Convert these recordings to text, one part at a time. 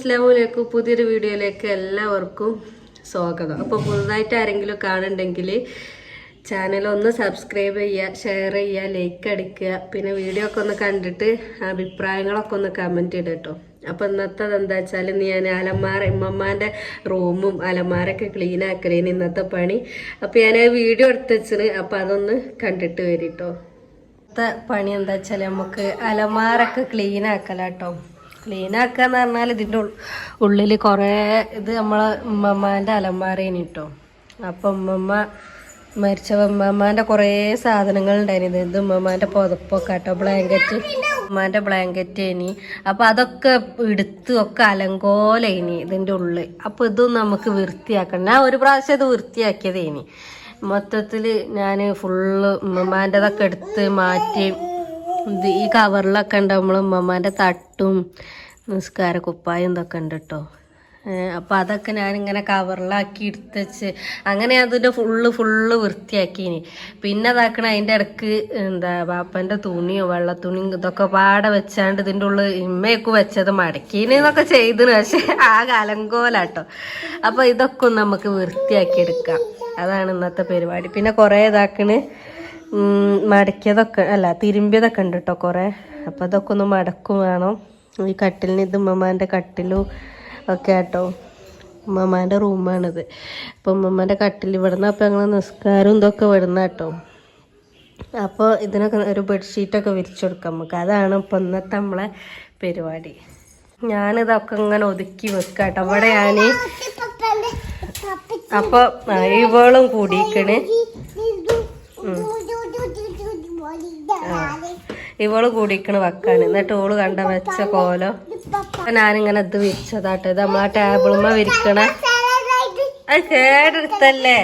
അസ്ലാമലൈക്കും പുതിയൊരു വീഡിയോയിലേക്ക് എല്ലാവർക്കും സ്വാഗതം. അപ്പോൾ പുതുതായിട്ട് ആരെങ്കിലും കാണുന്നുണ്ടെങ്കിൽ ചാനൽ ഒന്ന് സബ്സ്ക്രൈബ് ചെയ്യുക ഷെയർ ചെയ്യുക ലൈക്ക് അടിക്കുക പിന്നെ വീഡിയോ ഒക്കെ ഒന്ന് കണ്ടിട്ട് അഭിപ്രായങ്ങളൊക്കെ ഒന്ന് കമന്റ് ഇടുക കേട്ടോ അപ്പോൾ ഇന്നത്തെ എന്താ വെച്ചാൽ ഞാൻ അലമാര ഇമ്മമ്മാന്റെ റൂമും അലമാരൊക്കെ ക്ലീൻ ആക്കലേന് ഇന്നത്തെ പണി. അപ്പോൾ ഞാൻ വീഡിയോ എടുത്ത് വെച്ചിന് അപ്പോൾ അതൊന്ന് കണ്ടിട്ട് വരും കേട്ടോ ഇന്നത്തെ പണി എന്താ വെച്ചാൽ നമുക്ക് അലമാരൊക്കെ ക്ലീൻ ആക്കലാട്ടോ. ക്ലീൻ ആക്കാന്ന് പറഞ്ഞാൽ ഇതിന്റെ ഉള്ളിൽ കുറേ ഇത് നമ്മളെ ഉമ്മമ്മാന്റെ അലമാരേനി കേട്ടോ അപ്പം ഉമ്മമ്മ മരിച്ച ഉമ്മമ്മാന്റെ കുറേ സാധനങ്ങൾ ഉണ്ടായിരുന്നു ഇത് ഉമ്മമ്മാന്റെ പുതപ്പൊക്കെ കേട്ടോ ബ്ലാങ്കറ്റ്. ഉമ്മാന്റെ ബ്ലാങ്കറ്റ് ഇനി അപ്പം അതൊക്കെ എടുത്ത് ഒക്കെ അലങ്കോല ഇനി ഇതിന്റെ ഉള്ളിൽ അപ്പം ഇതും നമുക്ക് വൃത്തിയാക്കണം. ഞാൻ ഒരു പ്രാവശ്യം ഇത് വൃത്തിയാക്കിയതേനി. മൊത്തത്തിൽ ഞാൻ ഫുള്ള് ഉമ്മമാന്റെതൊക്കെ എടുത്ത് മാറ്റി ഈ കവറിലൊക്കെ ഉണ്ട്. നമ്മൾ ഉമ്മമാന്റെ തട്ടും നിസ്കാര കുപ്പായും ഇതൊക്കെ ഉണ്ട് കേട്ടോ അപ്പം അതൊക്കെ ഞാനിങ്ങനെ കവറിലാക്കി എടുത്തച്ച് അങ്ങനെ അതിന്റെ ഫുള്ള് ഫുള്ള് വൃത്തിയാക്കീനി പിന്നെ അതാക്കണ അതിന്റെ ഇടയ്ക്ക് എന്താ പാപ്പന്റെ തുണിയോ വെള്ളത്തുണിയും ഇതൊക്കെ പാടെ വെച്ചാണ്ട് ഇതിന്റെ ഉള്ളിൽ ഇമ്മയൊക്കെ വെച്ചത് മടക്കീന് എന്നൊക്കെ ചെയ്തിന് പക്ഷെ ആ കലങ്കോലാട്ടോ അപ്പം ഇതൊക്കെ നമുക്ക് വൃത്തിയാക്കി എടുക്കാം. അതാണ് ഇന്നത്തെ പരിപാടി. പിന്നെ കുറേ ഇതാക്കണ്. മടക്കിയതൊക്കെ അല്ല തിരുമ്പിയതൊക്കെ ഉണ്ട് കേട്ടോ കുറേ. അപ്പോൾ അതൊക്കെ ഒന്ന് മടക്കും വേണം. ഈ കട്ടിലിന് ഇത് ഉമ്മമാന്റെ കട്ടിലും ഒക്കെ ആട്ടോ. ഉമ്മമാന്റെ റൂമാണിത് അപ്പോൾ ഉമ്മമാന്റെ കട്ടിൽ ഇവിടുന്ന് അപ്പോൾ ഞങ്ങൾ നിസ്കാരം ഇതൊക്കെ വിടുന്ന കേട്ടോ അപ്പോൾ ഇതിനൊക്കെ ഒരു ബെഡ്ഷീറ്റൊക്കെ വിരിച്ചു കൊടുക്കാം നമുക്ക്. അതാണ് ഇപ്പം ഇന്നത്തെ നമ്മളെ പരിപാടി. ഞാനിതൊക്കെ ഇങ്ങനെ ഒതുക്കി വെക്കാം കേട്ടോ അവിടെ ഞാൻ അപ്പോൾ ഇവളും കൂടിക്കണ് ഇവൾ കൂടിക്കണ് വെക്കാണ് എന്നിട്ട് ഓൾ കണ്ട വെച്ച കോലം. ഞാനിങ്ങനെ ഇത് വിരിച്ചതാട്ടോ. ഇത് നമ്മളാ ടേബിളുമ്മ വിരിക്കണ. അത് കേടെടുത്തല്ലേ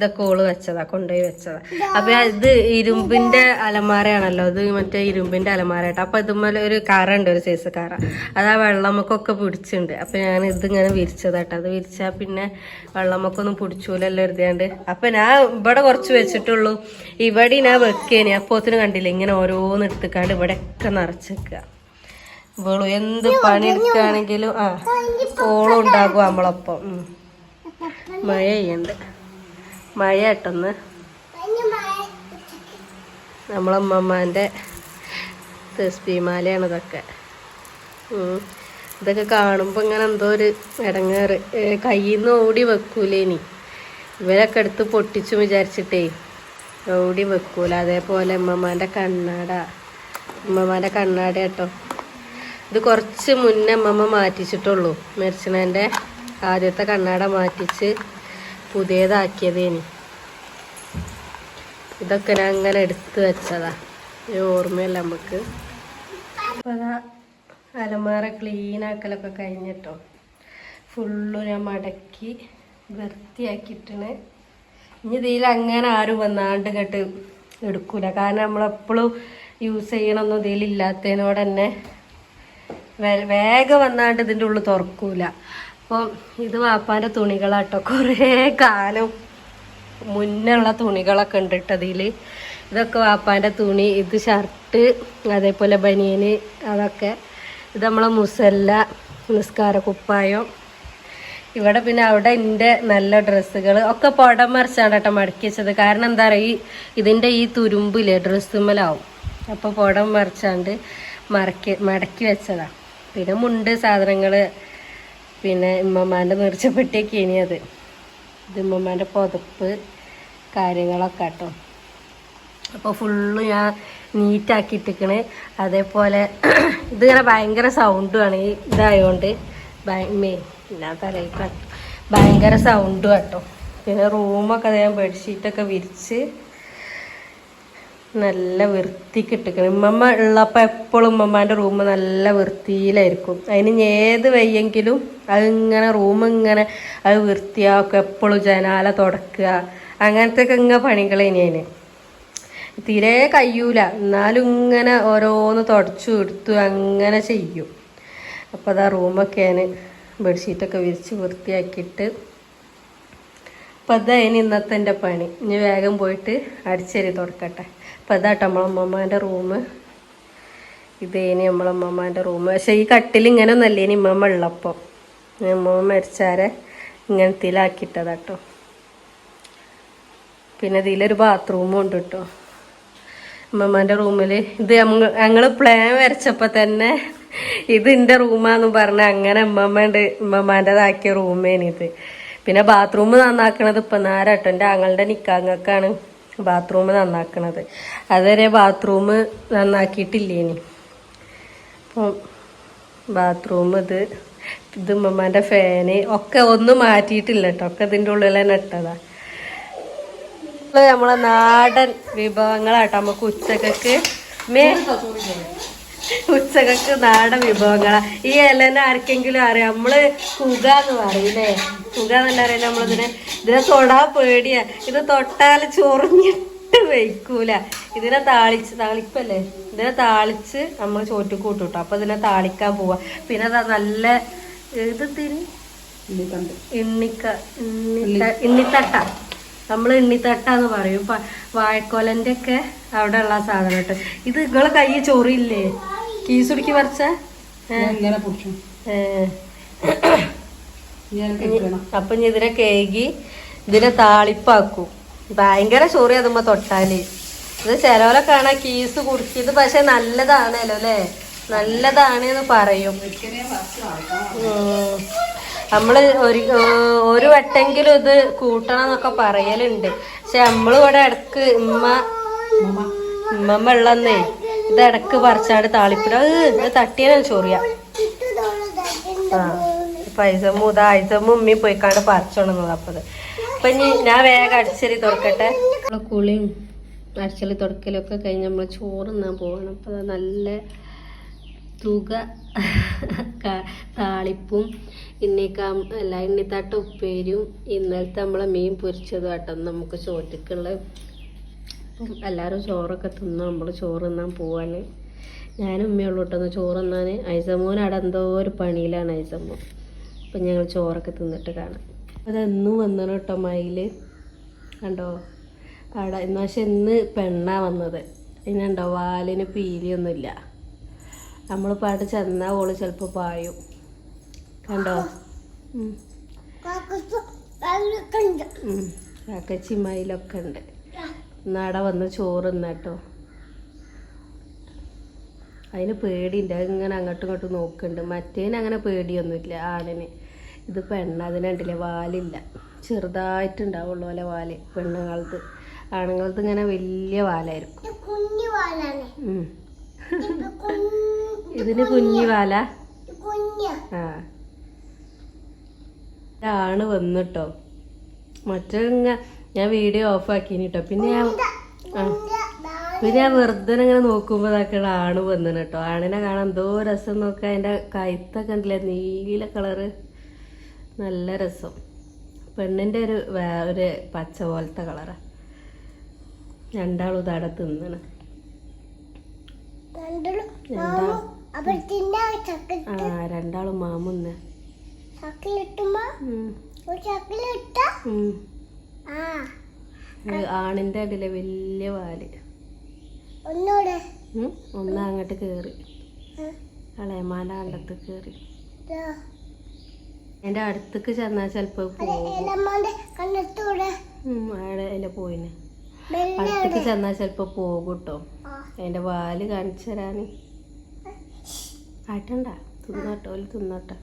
ഇതൊക്കെ ഓൾ വെച്ചതാ കൊണ്ടുപോയി വെച്ചതാ. അപ്പൊ ഇത് ഇരുമ്പിന്റെ അലമാരയാണല്ലോ ഇത് മറ്റേ ഇരുമ്പിന്റെ അലമാരയാട്ടോ. അപ്പൊ ഇതുപോലെ ഒരു കറ ഉണ്ട് ഒരു സൈസ് കറ. അത് ആ വെള്ളമൊക്കെ പിടിച്ചിട്ടുണ്ട്. അപ്പൊ ഞാൻ ഇത് ഇങ്ങനെ വിരിച്ചതാട്ടോ. അത് വിരിച്ചാ പിന്നെ വെള്ളമൊക്കൊന്നും പിടിച്ചൂലല്ലോ എഴുതിയാണ്ട് അപ്പൊ ഞാൻ ഇവിടെ കുറച്ച് വെച്ചിട്ടുള്ളൂ. ഇവിടെ ഞാൻ വെക്കേനി. അപ്പോത്തിന് കണ്ടില്ല ഇങ്ങനെ ഓരോന്ന് എടുത്തുക്കാണ്ട് ഇവിടെ ഒക്കെ നിറച്ചേക്കുക ഇവളു എന്ത് പണി എടുക്കുകയാണെങ്കിലും ആ ഓളുണ്ടാകും നമ്മളൊപ്പം. മഴ പെയ്യണ്ട്. മഴ. നമ്മളമ്മമ്മാന്റെ തെസ്ബിമാലയാണ് ഇതൊക്കെ. ഇതൊക്കെ കാണുമ്പോൾ ഇങ്ങനെ എന്തോ ഒരു ഇടങ്ങേറ് കയ്യിൽ നിന്ന് ഓടി വെക്കൂലേനി. ഇവരൊക്കെ എടുത്ത് പൊട്ടിച്ചു വിചാരിച്ചിട്ടേ ഓടി വെക്കൂല. അതേപോലെ അമ്മമാന്റെ കണ്ണാട. അമ്മമാന്റെ കണ്ണാട കേട്ടോ. ഇത് കുറച്ച് മുന്നേ അമ്മമ്മ മാറ്റിച്ചിട്ടുള്ളൂ. മരിച്ചണേന്റെ ആദ്യത്തെ കണ്ണാട മാറ്റിച്ച് പുതിയതാക്കിയതേനി. ഇതൊക്കെ ഞാൻ അങ്ങനെ എടുത്ത് വെച്ചതാ. ഓർമ്മയല്ല നമുക്ക്. അതാ അലമാര ക്ലീൻ ആക്കലൊക്കെ കഴിഞ്ഞിട്ടോ. ഫുള്ള് ഞാൻ മടക്കി വൃത്തിയാക്കിയിട്ടാണ്. ഇനി ഇതിൽ അങ്ങനെ ആരും വന്നാണ്ട് കേട്ട് എടുക്കൂല. കാരണം നമ്മളെപ്പോഴും യൂസ് ചെയ്യണമെന്നും ഇതിലില്ലാത്തതിനോട് തന്നെ വേഗം വന്നാണ്ട് ഇതിന്റെ ഉള്ളിൽ തുറക്കൂല. അപ്പം ഇത് വാപ്പാന്റെ തുണികളാട്ടോ. കുറേ കാലം മുന്നുള്ള തുണികളൊക്കെ ഉണ്ട് കേട്ടോ അതിൽ ഇതൊക്കെ വാപ്പാന്റെ തുണി ഇത് ഷർട്ട് അതേപോലെ ബനിയന് അതൊക്കെ. ഇത് നമ്മളെ മുസല്ല നിസ്കാര കുപ്പായം. ഇവിടെ പിന്നെ അവിടെ എന്റെ നല്ല ഡ്രസ്സുകൾ ഒക്കെ പുടം മറിച്ചാണ് കേട്ടോ മടക്കി വെച്ചത്. കാരണം എന്താ പറയുക ഈ ഇതിന്റെ ഈ തുരുമ്പില്ലേ ഡ്രസ്സുമ്മലാവും. അപ്പോൾ പുടം മറിച്ചാണ്ട് മറക്കി മടക്കി വെച്ചതാണ് പിന്നെ മുണ്ട് സാധനങ്ങൾ പിന്നെ ഉമ്മമാന്റെ നീർച്ചപ്പെട്ടിയൊക്കെ ഇനി അത്. ഇത് ഉമ്മമാന്റെ പുതപ്പ് കാര്യങ്ങളൊക്കെ കേട്ടോ അപ്പോൾ ഫുള്ള് ഞാൻ നീറ്റാക്കിയിട്ടിക്കണ് അതേപോലെ ഇതിങ്ങനെ ഭയങ്കര സൗണ്ടുമാണ് ഈ ഇതായതുകൊണ്ട് ഞാൻ തലയിൽ ഭയങ്കര സൗണ്ടും കേട്ടോ പിന്നെ റൂമൊക്കെ ഞാൻ ബെഡ്ഷീറ്റൊക്കെ വിരിച്ച് നല്ല വൃത്തിക്ക് ഇട്ടിക്കണം. ഉമ്മമ്മ ഉള്ളപ്പോൾ എപ്പോഴും ഉമ്മമ്മാന്റെ റൂം നല്ല വൃത്തിയിലായിരിക്കും. അതിന് ഏത് വയ്യെങ്കിലും അതിങ്ങനെ റൂം ഇങ്ങനെ അത് വൃത്തിയാക്കും എപ്പോഴും ജനാല തുടക്കുക. അങ്ങനത്തെ ഒക്കെ ഇങ്ങനെ പണികൾ ഇനി തീരെ കഴിയൂല എന്നാലും ഇങ്ങനെ ഓരോന്ന് തുടച്ചു എടുത്തു അങ്ങനെ ചെയ്യും. അപ്പോൾ അതാ റൂമൊക്കെയാണ് ബെഡ്ഷീറ്റൊക്കെ വിരിച്ച് വൃത്തിയാക്കിയിട്ട് അപ്പം അതായിരുന്നു ഇന്നത്തെ എന്റെ പണി. ഇനി വേഗം പോയിട്ട് അടിച്ചേരി തുടക്കട്ടെ അപ്പം അതാട്ടോ നമ്മളമ്മമാന്റെ റൂം ഇതേനി നമ്മളമ്മമാന്റെ അമ്മമ്മേന്റെ റൂം പക്ഷേ ഈ കട്ടിൽ ഇങ്ങനെ ഒന്നല്ലേ ഇനി ഇമ്മമ്മ ഉള്ളപ്പോൾ അമ്മമ്മ മരിച്ചാരെ ഇങ്ങനത്തിലാക്കിയിട്ടതാട്ടോ പിന്നെ ഇതിലൊരു ബാത്റൂമും ഉണ്ട് കേട്ടോ അമ്മമ്മേന്റെ റൂമിൽ ഇത് ഞങ്ങൾ പ്ലാൻ വരച്ചപ്പോൾ തന്നെ ഇത് എന്റെ റൂമാന്ന് പറഞ്ഞ് അങ്ങനെ അമ്മമ്മേന്റെ അമ്മമ്മേന്റെതാക്കിയ റൂമേനിത് പിന്നെ ബാത്റൂം നന്നാക്കണത് ഇപ്പം നേരട്ടോ എന്റെ ആങ്ങളുടെ നിക്കാങ്ങക്കാണ് ബാത്റൂം നന്നാക്കണത്. അതുവരെ ബാത്റൂം നന്നാക്കിയിട്ടില്ലേനി. അപ്പം ബാത്റൂം ഇത് ഇത് ഉമ്മമാന്റെ ഫാന് ഒക്കെ ഒന്നും മാറ്റിയിട്ടില്ല കേട്ടോ ഒക്കെ ഇതിന്റെ ഉള്ളിൽ തന്നെ ഇട്ടതാ. നമ്മളെ നാടൻ വിഭവങ്ങളാട്ടോ. നമുക്ക് ഉച്ചക്കൊക്കെ. മേ ഉച്ചക്കൊക്കെ നാടൻ വിഭവങ്ങളാ. ഈ ഇലന ആർക്കെങ്കിലും അറിയാം. നമ്മൾ കുക എന്ന് പറയില്ലേ കുക എന്നല്ല അറിയില്ല നമ്മളിതിനെ ഇതിനെ തൊടാ പേടിയാ. ഇത് തൊട്ടാൽ ചൊറിഞ്ഞിട്ട് വയ്ക്കൂല. ഇതിനെ താളിച്ച് താളിപ്പല്ലേ? ഇതിനെ താളിച്ച് നമ്മൾ ചോറ്റ് കൂട്ടുട്ടോ അപ്പൊ ഇതിനെ താളിക്കാൻ പോവാ. പിന്നെ അതാ നല്ല ഇത് തിരി ഇണ്ണിക്ക ഇണ്ണിത്ത ഇണ്ണിത്തട്ട നമ്മൾ എണ്ണിത്തട്ട എന്ന് പറയും. വാഴക്കോലന്റെ ഒക്കെ അവിടെ ഉള്ള സാധനം കേട്ടോ. ഇത് നിങ്ങളെ കൈ ചൊറിയില്ലേ? കീസുടിക്ക് പറിച്ച? ഇങ്ങനെ പൊടിച്ചു. അപ്പൊ ഇനി ഇതിനെ കേകി ഇതിനെ താളിപ്പാക്കും. ഭയങ്കര ചോറി അതുമ്പോ തൊട്ടാൽ. ഇത് ചിലവരെ ആണ് കീസ് കുടിച്ചത് പക്ഷെ നല്ലതാണല്ലോ അല്ലേ? നല്ലതാണ് എന്ന് പറയും. നമ്മൾ ഒരു ഒരു വട്ടെങ്കിലും ഇത് കൂട്ടണം എന്നൊക്കെ പറയലുണ്ട്. പക്ഷെ നമ്മളിവിടെ ഇടയ്ക്ക് ഉമ്മ ഉമ്മ വെള്ളന്നേ ഇത് ഇടയ്ക്ക് പറിച്ചാട് താളിപ്പിട. ഇത് തട്ടിയാലും ചോറിയ. ആ ഐസമ്മ ഉമ്മി പോയിക്കാണ്ട് പറിച്ചോണത് അപ്പത്. അപ്പൊ ഇനി ഞാൻ വേഗം അടിച്ചെറി തുറക്കട്ടെ നമ്മളെ കുളിയും അടിച്ചലി തുടക്കലൊക്കെ കഴിഞ്ഞ് നമ്മൾ ചോറുന്നാൻ പോവാണ്. അപ്പൊ ദാ നല്ല തുക താളിപ്പും ഇന്നേക്കാ അല്ല ഇന്നിത്താട്ട ഉപ്പേരിയും ഇന്നലത്തെ നമ്മളെ മീൻ പൊരിച്ചതും ആട്ടോ നമുക്ക് ചോറ്റക്കുള്ള എല്ലാവരും ചോറൊക്കെ തിന്നു നമ്മൾ ചോറ് തിന്നാൻ പോവാണ്. ഞാനും ഉമ്മയുള്ളൂ കേട്ടോ. ചോറ് തിന്നാൻ ഐസമ്മോൻ അവിടെ എന്തോ ഒരു പണിയിലാണ് ഐസമ്മോ അപ്പം ഞങ്ങൾ ചോറൊക്കെ തിന്നിട്ട് കാണാം. അതെന്നും വന്നു കേട്ടോ മയിൽ കണ്ടോ? അവിടെ എന്ന് പക്ഷെ ഇന്ന് പെണ്ണാ വന്നത്. ഇന്നുണ്ടോ വാലിന് പീലിയൊന്നുമില്ല. നമ്മൾ പാട്ട് ചെന്നാൽ ഓൾ ചിലപ്പോൾ പായും. കണ്ടോ. കാക്കച്ചി മയിലൊക്കെ ഉണ്ട്. നട വന്ന് ചോറ് തിന്നാട്ടോ അതിന് പേടിയുണ്ട്. അതിങ്ങനെ അങ്ങോട്ടും ഇങ്ങോട്ടും നോക്കുന്നുണ്ട്. മറ്റേന് അങ്ങനെ പേടിയൊന്നുമില്ല. ആണിന് ഇത് പെണ്ണ് അതിനുണ്ടല്ലേ വാലില്ല. ചെറുതായിട്ടുണ്ടാവുള്ളൂ അല്ലെ വാൽ പെണ്ണുങ്ങൾക്ക് ആണുങ്ങൾക്ക് ഇങ്ങനെ വലിയ വാലായിരിക്കും. ഇതിന് കുഞ്ഞു വാല? ആ. ആണ് വന്നിട്ടോ. മറ്റേ ഞാൻ വീഡിയോ ഓഫ് ആക്കി കേട്ടോ പിന്നെ ഞാൻ പിന്നെ ഞാൻ വെറുതെ ഇങ്ങനെ നോക്കുമ്പോ അതൊക്കെ ആണ് വന്നു കേട്ടോ ആണിനെ കാണാൻ എന്തോ രസം നോക്കുക അതിന്റെ കഴുത്തൊക്കെ ഉണ്ടല്ലേ നീല കളറ്. നല്ല രസം. പെണ്ണിന്റെ ഒരു ഒരു പച്ച പോലത്തെ കളറാണ് രണ്ടാളും ഇതാടെ തിന്നണ്. ആ രണ്ടാളും മാമുന്ന് ചക്കിലിട്ടുമ്പോ ഉം. ആണിന്റെ അടിയിലെ വലിയ വാൽ. ഒന്ന് അങ്ങോട്ട് കേറി. ഇളയമാന്റെ അണ്ടത്ത് കേറി. എന്റെ അടുത്തേക്ക് ചെന്നാൽ ചെലപ്പോ അവിടെ പോയിന്. അടുത്തേക്ക് ചെന്നാൽ ചെലപ്പോ പോകും കേട്ടോ അതിന്റെ വാൽ കാണിച്ചു തരാന്. ആട്ടണ്ട തിന്നോട്ടോ ഓൽ തിന്നോട്ടെ.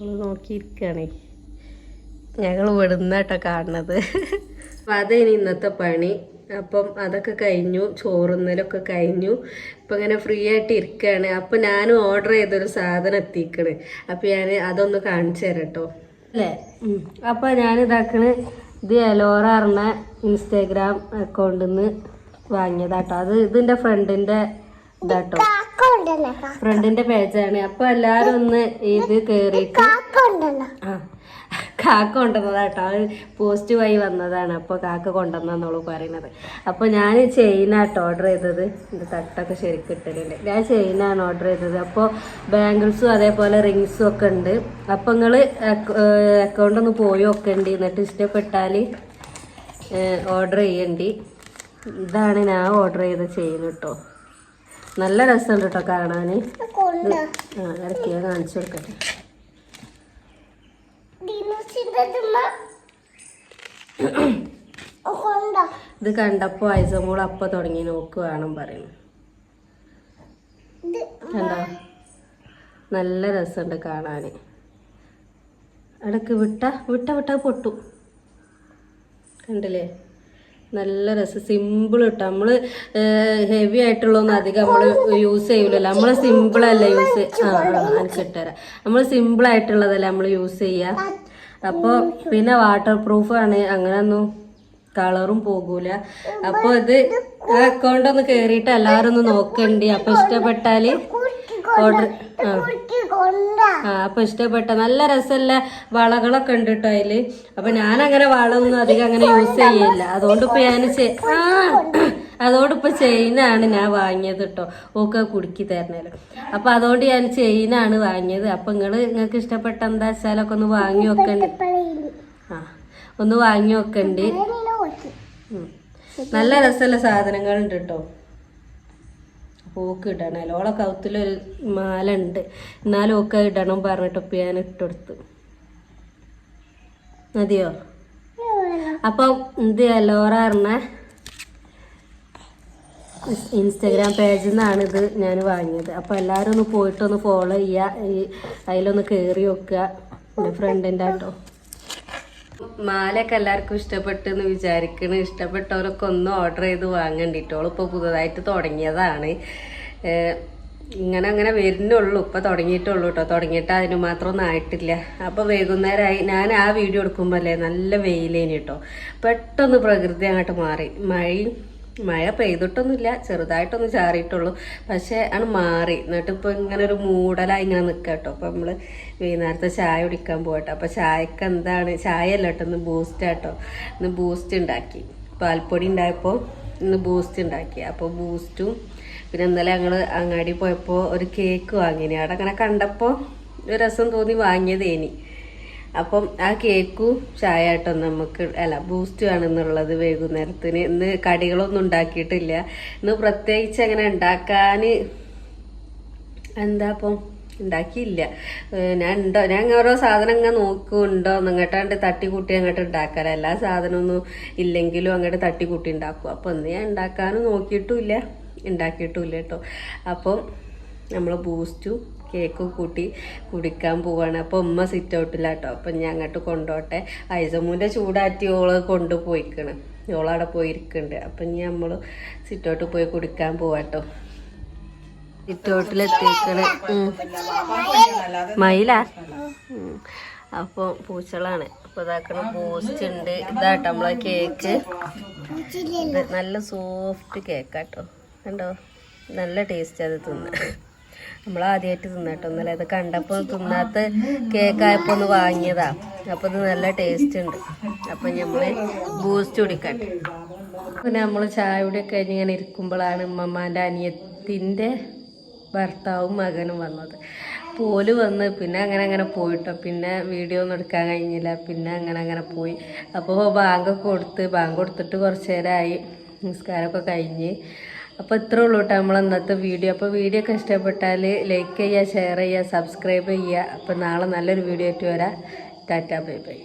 നിങ്ങൾ ഞങ്ങൾ ഇവിടുന്നാട്ടോ കാണുന്നത്. അപ്പം ഇന്നത്തെ പണി. അപ്പം അതൊക്കെ കഴിഞ്ഞു. ചോറുന്നലൊക്കെ കഴിഞ്ഞു. ഇപ്പം ഇങ്ങനെ ഫ്രീ ആയിട്ട് ഇരിക്കുകയാണ് അപ്പം ഞാനും ഓർഡർ ചെയ്തൊരു സാധനം എത്തിക്കണ്. അപ്പം ഞാൻ അതൊന്ന് കാണിച്ചു തരാം കേട്ടോ അല്ലേ അപ്പം ഞാൻ ഇതാക്കണ്. ഇത് എലോറ ഇൻസ്റ്റാഗ്രാം അക്കൗണ്ടിൽ നിന്ന് വാങ്ങിയതാട്ടോ. അത് ഇതിന്റെ ഫ്രണ്ടിന്റെ ഇതാട്ടോ. ഫ്രണ്ടിന്റെ പേജാണ്. അപ്പൊ എല്ലാരും ഒന്ന് ഇത് കേറിയിട്ട് കാക്ക ഉണ്ടല്ലോ ആ കാക്ക കൊണ്ടുവന്നതാട്ടോ. അത് പോസ്റ്റ് വഴി വന്നതാണ്. അപ്പൊ കാക്ക കൊണ്ടുവന്നോളൂ പറയുന്നത്. അപ്പൊ ഞാൻ ചെയിനാട്ടോ ഓർഡർ ചെയ്തത്. ഇത് തട്ടൊക്കെ ശരിക്കും ഇട്ടിട്ടുണ്ട് ഞാൻ ചെയിനാണ് ഓർഡർ ചെയ്തത്. അപ്പോൾ ബാംഗിൾസും അതേപോലെ റിങ്സും ഒക്കെ ഉണ്ട്. അപ്പൊ നിങ്ങൾ അക്കൗണ്ട് ഒന്ന് പോയി ഉണ്ട് എന്നിട്ട് ഇഷ്ടപ്പെട്ടാൽ ഓർഡർ ചെയ്യണ്ടി. ഇതാണ് ഞാൻ ഓർഡർ ചെയ്ത ചെയിൻ കേട്ടോ. നല്ല രസമുണ്ട് കേട്ടോ കാണാൻ ആ ഇറക്കിയാൽ കാണിച്ചു കൊടുക്കട്ടെ. ഇത് കണ്ടപ്പോ ഐസം ഇത് അപ്പൊ ഐസമോൾ അപ്പം തുടങ്ങി നോക്ക് വേണം പറയുന്നു കണ്ടോ? നല്ല രസമുണ്ട് കാണാൻ ഇടയ്ക്ക് വിട്ട വിട്ട വിട്ട പൊട്ടു. കണ്ടില്ലേ? നല്ല രസം. സിമ്പിൾ ഇട്ടോ നമ്മൾ ഹെവി ആയിട്ടുള്ളതൊന്നും അധികം നമ്മൾ യൂസ് ചെയ്യൂലല്ലോ. നമ്മൾ സിമ്പിളല്ല യൂസ് ആ എനിക്ക് ഇട്ടുതരാം നമ്മൾ സിമ്പിൾ ആയിട്ടുള്ളതല്ല നമ്മൾ യൂസ് ചെയ്യുക അപ്പോൾ പിന്നെ വാട്ടർ പ്രൂഫ് ആണ് അങ്ങനെയൊന്നും കളറും പോകൂല. അപ്പോൾ ഇത് അക്കൗണ്ട് ഒന്ന് കയറിയിട്ട് എല്ലാവരും ഒന്ന് നോക്കണ്ടി. അപ്പോൾ ഇഷ്ടപ്പെട്ടാൽ ഓർഡർ ആ. അപ്പൊ ഇഷ്ടപ്പെട്ട നല്ല രസമുള്ള വളകളൊക്കെ ഉണ്ട് കേട്ടോ അതിൽ. അപ്പൊ ഞാൻ അങ്ങനെ വളമൊന്നും അധികം അങ്ങനെ യൂസ് ചെയ്യില്ല അതുകൊണ്ട് ഇപ്പൊ ഞാൻ ആ അതുകൊണ്ട് ഇപ്പൊ ചെയിനാണ് ഞാൻ വാങ്ങിയത് കേട്ടോ. ഓക്കെ കുടുക്കി തരണേൽ. അപ്പൊ അതുകൊണ്ട് ഞാൻ ചെയിനാണ് വാങ്ങിയത്. അപ്പൊ നിങ്ങൾ നിങ്ങൾക്ക് ഇഷ്ടപ്പെട്ട എന്താ വെച്ചാലൊക്കെ ഒന്ന് വാങ്ങി വെക്കണ്ട്. ആ ഒന്ന് വാങ്ങി വെക്കണ്ട്. നല്ല രസമുള്ള സാധനങ്ങളുണ്ട് കേട്ടോ. ഓക്ക് ഇടണല്ലോ ഓളെ കൗത്തിലൊരു മാല ഉണ്ട് എന്നാലും ഓക്ക ഇടണം പറഞ്ഞിട്ട് ഇപ്പം ഞാൻ ഇട്ടെടുത്ത്. മതിയോ? അപ്പം ഇത് എല്ലോറ പറഞ്ഞ ഇൻസ്റ്റഗ്രാം പേജിൽ നിന്നാണ് ഇത് ഞാൻ വാങ്ങിയത്. അപ്പോൾ എല്ലാവരും ഒന്ന് പോയിട്ടൊന്ന് ഫോളോ ചെയ്യുക ഈ അതിലൊന്ന് കയറി വെക്കുക എന്റെ ഫ്രണ്ടിന്റെ കേട്ടോ മാലയൊക്കെ എല്ലാവർക്കും ഇഷ്ടപ്പെട്ടു എന്ന് വിചാരിക്കണ്. ഇഷ്ടപ്പെട്ടവരൊക്കെ ഒന്ന് ഓർഡർ ചെയ്ത് വാങ്ങണ്ടിട്ടോളൂ ഇപ്പോൾ പുതുതായിട്ട് തുടങ്ങിയതാണ്. ഇങ്ങനെ അങ്ങനെ വരുന്നുള്ളൂ. ഇപ്പം തുടങ്ങിയിട്ടുള്ളൂ കേട്ടോ തുടങ്ങിയിട്ട് അതിന് മാത്രം ഒന്നും ആയിട്ടില്ല. അപ്പോൾ വൈകുന്നേരമായി ഞാൻ ആ വീഡിയോ എടുക്കുമ്പോൾ അല്ലേ നല്ല വെയിലേനി കേട്ടോ പെട്ടെന്ന് പ്രകൃതി അങ്ങോട്ട് മാറി. മഴയും മഴ പെയ്തിട്ടൊന്നുമില്ല ചെറുതായിട്ടൊന്ന് ചാറിയിട്ടുള്ളൂ. പക്ഷേ ആണ് മാറി. എന്നിട്ട് ഇപ്പോൾ ഇങ്ങനെ ഒരു മൂടലായി ഇങ്ങനെ നിൽക്കുക കേട്ടോ അപ്പോൾ നമ്മൾ വൈകുന്നേരത്തെ ചായ കുടിക്കാൻ പോകട്ടെ അപ്പോൾ ചായക്ക് എന്താണ്? ചായ അല്ല കേട്ടോ ഇന്ന് ബൂസ്റ്റ് കേട്ടോ ഇന്ന് ബൂസ്റ്റ് ഉണ്ടാക്കി. പാൽപ്പൊടി ഉണ്ടായപ്പോൾ ഇന്ന് ബൂസ്റ്റ് ഉണ്ടാക്കി. അപ്പോൾ ബൂസ്റ്റും പിന്നെ ഇന്നലെ ഞങ്ങൾ അങ്ങാടി പോയപ്പോൾ ഒരു കേക്ക് വാങ്ങിനി. അവിടെ അങ്ങനെ കണ്ടപ്പോൾ രസം തോന്നി വാങ്ങിയതേനി. അപ്പം ആ കേക്കും ചായ കേട്ടോ നമുക്ക്. അല്ല ബൂസ്റ്റ് ആണെന്നുള്ളത് വൈകുന്നേരത്തിന്. ഇന്ന് കടികളൊന്നും ഉണ്ടാക്കിയിട്ടില്ല. ഇന്ന് പ്രത്യേകിച്ച് അങ്ങനെ ഉണ്ടാക്കാൻ എന്താ അപ്പം? ഉണ്ടാക്കിയില്ല. ഞാൻ ഉണ്ടോ? ഞാൻ ഓരോ സാധനം ഇങ്ങനെ നോക്കുന്നുണ്ടോ അങ്ങോട്ടാണ്ട് തട്ടിക്കൂട്ടി അങ്ങോട്ട് ഉണ്ടാക്കാറ്. എല്ലാ സാധനമൊന്നും ഇല്ലെങ്കിലും അങ്ങോട്ട് തട്ടിക്കൂട്ടി ഉണ്ടാക്കും. അപ്പം ഒന്ന് ഞാൻ ഉണ്ടാക്കാനും നോക്കിയിട്ടുമില്ല ഉണ്ടാക്കിയിട്ടുമില്ല കേട്ടോ. അപ്പം നമ്മൾ ബൂസ്റ്റും കേക്കും കൂട്ടി കുടിക്കാൻ പോവാണ്. അപ്പോൾ ഉമ്മ സിറ്റ് ഔട്ടില്ല കേട്ടോ അപ്പം ഞാൻ അങ്ങോട്ട് കൊണ്ടോട്ടെ. ഐസമൂന്റെ ചൂടാറ്റി ഓൾ കൊണ്ടുപോയിക്കണ്. ഓളവിടെ പോയിരിക്കുന്നുണ്ട് അപ്പം ഇനി നമ്മൾ സിറ്റ് ഔട്ട് പോയി കുടിക്കാൻ പോവാട്ടോ സിറ്റ് ഔട്ടിൽ എത്തിക്കണ് മയില? അപ്പോൾ പൂച്ചകളാണ്. അപ്പോൾ ഇതാക്കണ ബൂസ്റ്റ് ഉണ്ട് ഇതാട്ടോ നമ്മളെ കേക്ക് നല്ല സോഫ്റ്റ് കേക്കാട്ടോ കണ്ടോ? നല്ല ടേസ്റ്റ് അത് തിന്ന. നമ്മൾ ആദ്യമായിട്ട് തിന്നട്ടോ. ഇന്നലെ അത് കണ്ടപ്പോൾ തിന്നാത്ത കേക്കായപ്പോൾ ഒന്ന് വാങ്ങിയതാ. അപ്പോൾ ഇത് നല്ല ടേസ്റ്റ് ഉണ്ട്. അപ്പം നമ്മൾ ബൂസ്റ്റ് കുടിക്കട്ടെ. പിന്നെ നമ്മൾ ചായ കൂടെ കഴിഞ്ഞ് ഇങ്ങനെ ഇരിക്കുമ്പോഴാണ് ഉമ്മമാന്റെ അനിയത്തിന്റെ ഭർത്താവും മകനും വന്നത്. പോൽ വന്ന് പിന്നെ അങ്ങനെ അങ്ങനെ പോയിട്ടോ. പിന്നെ വീഡിയോ ഒന്നും എടുക്കാൻ കഴിഞ്ഞില്ല. പിന്നെ അങ്ങനെ അങ്ങനെ പോയി. അപ്പോൾ ബാങ്കൊക്കെ കൊടുത്ത് ബാങ്ക് കൊടുത്തിട്ട് കുറച്ച് നേരമായി നിസ്കാരമൊക്കെ കഴിഞ്ഞ്. അപ്പോൾ ഇത്രേ ഉള്ളൂ കേട്ടോ നമ്മൾ ഇന്നത്തെ വീഡിയോ. അപ്പോൾ വീഡിയോ ഒക്കെ ഇഷ്ടപ്പെട്ടാൽ ലൈക്ക് ചെയ്യുക ഷെയർ ചെയ്യുക സബ്സ്ക്രൈബ് ചെയ്യുക. അപ്പോൾ നാളെ നല്ലൊരു വീഡിയോ ആയിട്ട് വരാം. Tata bye bye